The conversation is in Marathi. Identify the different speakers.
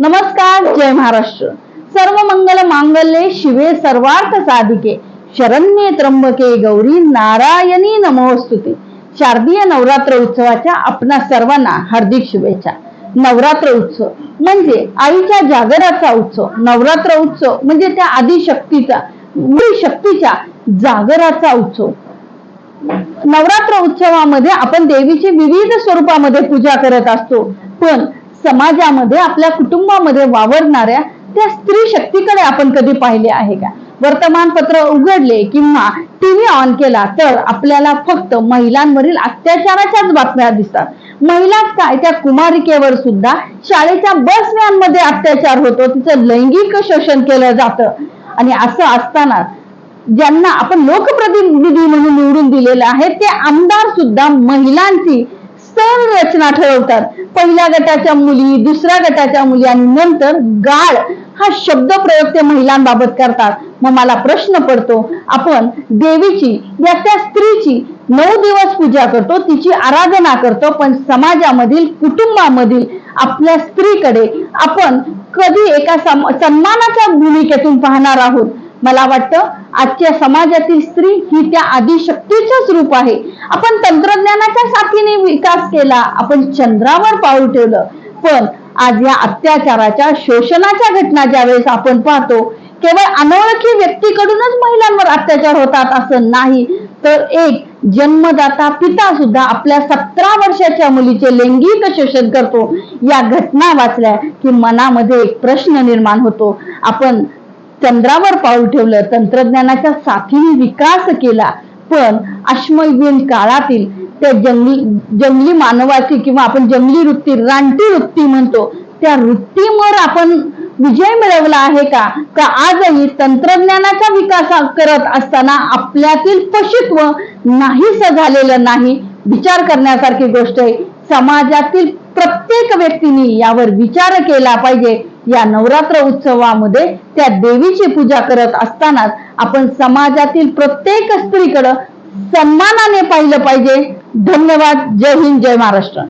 Speaker 1: नमस्कार जय महाराष्ट्र. सर्व मंगल मांगल्ये शिवे सर्वार्थ साधिके. शरण्ये त्र्यंबके गौरी नारायणी नमोस्तुते. शारदीय नवरात्र उत्सवाच्या आपणा सर्वांना हार्दिक शुभेच्छा. नवरात्र उत्सव म्हणजे आईच्या जागराचा उत्सव. नवरात्र उत्सव म्हणजे त्या आदिशक्तीचा मूळ शक्तीच्या जागराचा उत्सव. नवरात्र उत्सवामध्ये आपण देवीची विविध स्वरूपामध्ये पूजा करत असतो. पण समाजामध्ये आपल्या कुटुंबामध्ये वावरणाऱ्या त्या स्त्री शक्तीकडे आपण कधी पाहिले आहे का? वर्तमानपत्र उघडले किंवा टीव्ही ऑन केला तर आपल्याला फक्त महिलांवरील अत्याचाराच्याच बातम्या दिसतात. महिलाच काय? त्या कुमारिकेवर सुद्धा शाळेच्या बस व्हॅनमध्ये अत्याचार होतो. तिचं लैंगिक शोषण केलं जातं. आणि असं असताना ज्यांना आपण लोकप्रतिनिधी म्हणून निवडून दिलेलं आहे ते आमदार सुद्धा महिलांची संरचना ठरवतात. पहिल्या गटाच्या मुली दुसऱ्या गटाच्या मुली आणि नंतर गाळ हा शब्द प्रयोग ते महिलांबाबत करतात. मग मला प्रश्न पडतो आपण देवीची या त्या स्त्रीची नऊ दिवस पूजा करतो तिची आराधना करतो पण समाजामधील कुटुंबामधील आपल्या स्त्रीकडे आपण कधी एका सम- सन्मानाच्या भूमिकेतून पाहणार आहोत? मला वाटतं आजच्या समाजातील स्त्री ही त्या आदिशक्तीचंच रूप आहे. आपण तंत्रज्ञानाच्या साथीने विकास केला आपण चंद्रावर पाऊल ठेवलं. पण आज या अत्याचाराच्या शोषणाच्या घटना ज्यावेळेस आपण पाहतो केवळ अनोळखी व्यक्तीकडूनच महिलांवर अत्याचार होतात असं नाही. तर एक जन्मदाता पिता सुद्धा आपल्या सतरा वर्षाच्या मुलीचे लैंगिक शोषण करतो. या घटना वाचल्या की मनामध्ये एक प्रश्न निर्माण होतो. आपण चंद्रावर पाऊल ठेवलं तंत्रज्ञानाच्या साथीने विकास केला. पण अश्मयुगीन काळातील त्या जंगली जंगली मानवाची किंवा आपण जंगली वृत्ती रानटी वृत्ती म्हणतो त्या वृत्तीवर आपण विजय मिळवला आहे का? का आजही तंत्रज्ञानाचा विकास करत असताना आपल्यातील पशुत्व नाहीस झालेलं नाही? विचार करण्यासारखी गोष्ट आहे. समाजातील प्रत्येक व्यक्तीने यावर विचार केला पाहिजे. या नवरात्र उत्सवामध्ये त्या देवीची पूजा करत असतानाच आपण समाजातील प्रत्येक स्त्रीकडं सन्मानाने पाहिलं पाहिजे. धन्यवाद. जय हिंद जय महाराष्ट्र.